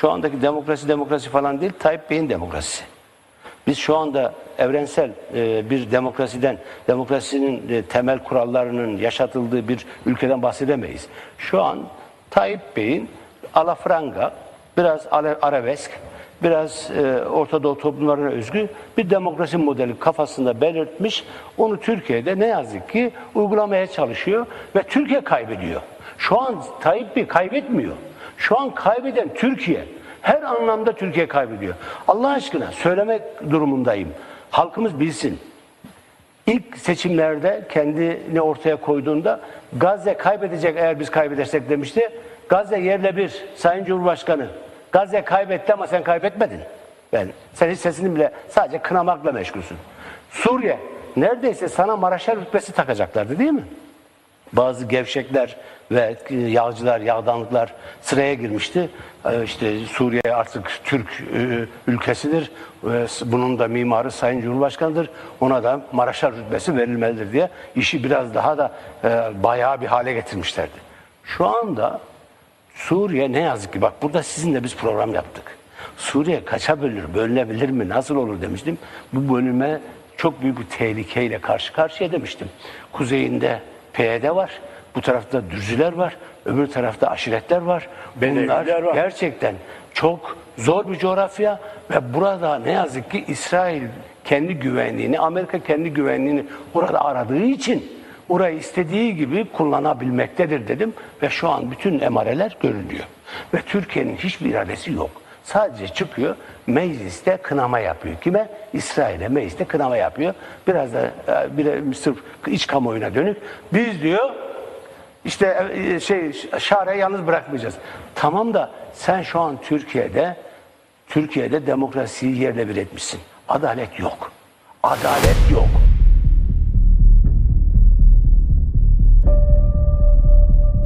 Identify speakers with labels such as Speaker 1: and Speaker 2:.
Speaker 1: Şu andaki demokrasi demokrasi falan değil, Tayyip Bey'in demokrasisi. Biz şu anda evrensel e, bir demokrasiden, demokrasinin e, temel kurallarının yaşatıldığı bir ülkeden bahsedemeyiz. Şu an Tayyip Bey'in alafranga, biraz arabesk, biraz e, Orta Doğu toplumlarına özgü bir demokrasi modeli kafasında belirtmiş. Onu Türkiye'de ne yazık ki uygulamaya çalışıyor ve Türkiye kaybediyor. Şu an Tayyip Bey kaybetmiyor. Şu an kaybeden Türkiye. Her anlamda Türkiye kaybediyor. Allah aşkına söylemek durumundayım. Halkımız bilsin. İlk seçimlerde kendini ortaya koyduğunda Gazze kaybedecek eğer biz kaybedersek demişti. Gazze yerle bir Sayın Cumhurbaşkanı. Gazze kaybetti ama sen kaybetmedin. Ben sen hiç sesini bile sadece kınamakla meşgulsün. Suriye neredeyse sana Maraşal rütbesi takacaklardı değil mi? Bazı gevşekler ve e, yağcılar, yağdanlıklar sıraya girmişti. Ee, İşte Suriye artık Türk e, ülkesidir. Bunun da mimarı Sayın Cumhurbaşkanı'dır. Ona da Maraşal rütbesi verilmelidir diye işi biraz daha da e, bayağı bir hale getirmişlerdi. Şu anda Suriye ne yazık ki bak burada sizinle biz program yaptık. Suriye kaça bölünür, bölünebilir mi, nasıl olur demiştim. Bu bölünme çok büyük bir tehlikeyle karşı karşıya demiştim. Kuzeyinde PYD var, bu tarafta Dürzüler var, öbür tarafta aşiretler var. Bunlar
Speaker 2: Bedeviler var.
Speaker 1: gerçekten çok zor bir coğrafya ve burada ne yazık ki İsrail kendi güvenliğini, Amerika kendi güvenliğini orada aradığı için orayı istediği gibi kullanabilmektedir dedim ve şu an bütün emareler görülüyor. Ve Türkiye'nin hiçbir iradesi yok. Sadece çıkıyor mecliste kınama yapıyor. Kime? İsrail'e mecliste kınama yapıyor. Biraz da e, bir sırf iç kamuoyuna dönük. Biz diyor işte e, şey Şare'yi yalnız bırakmayacağız. Tamam da sen şu an Türkiye'de Türkiye'de demokrasiyi yerle bir etmişsin. Adalet yok. Adalet yok.